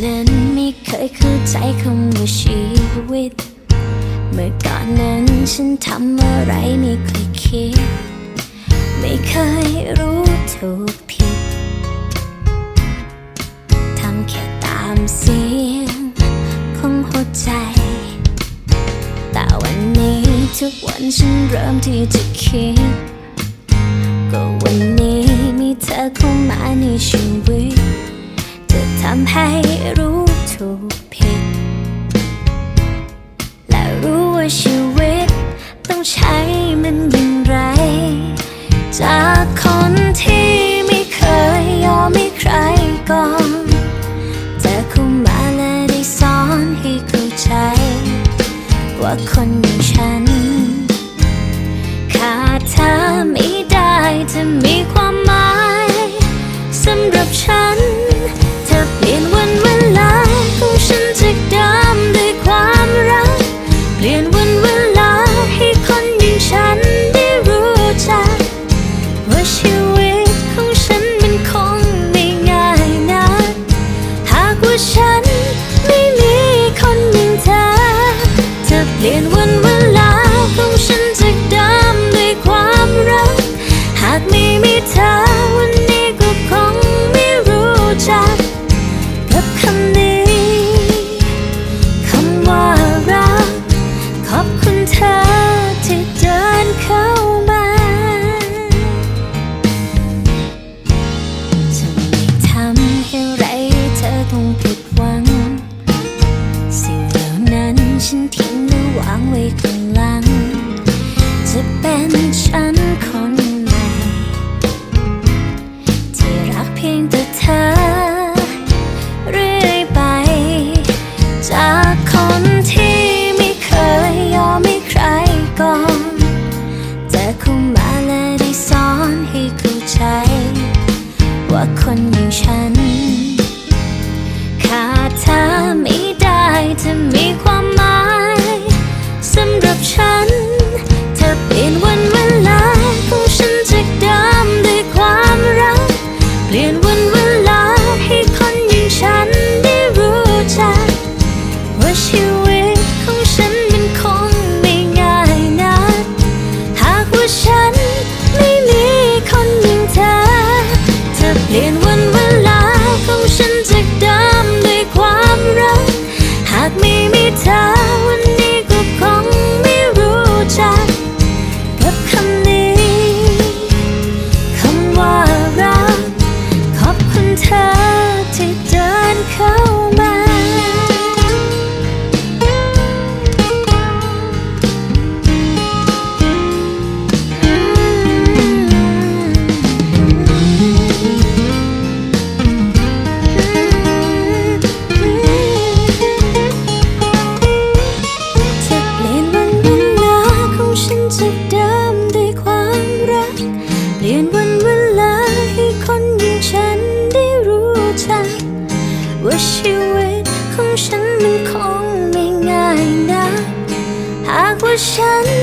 นั้นไม่เคยเข้าใจคำว่าชีวิต เมื่อก่อนนั้นฉันทำอะไรไม่เคยคิด ไม่เคยรู้ถูกผิด ทำแค่ตามเสียงของหัวใจ แต่วันนี้ทุกวันฉันเริ่มที่จะคิด ก็วันนี้มีเธอเข้ามาในชีวิต ให้รู้ถูกผิด และรู้ว่าชีวิตต้องใช้มันอย่างไร จากคนที่ไม่เคยยอมให้ใครก่อนจะอเข้ามาและได้สอนให้เข้าใจ ว่าคน time. ว่าคนอย่างฉัน 山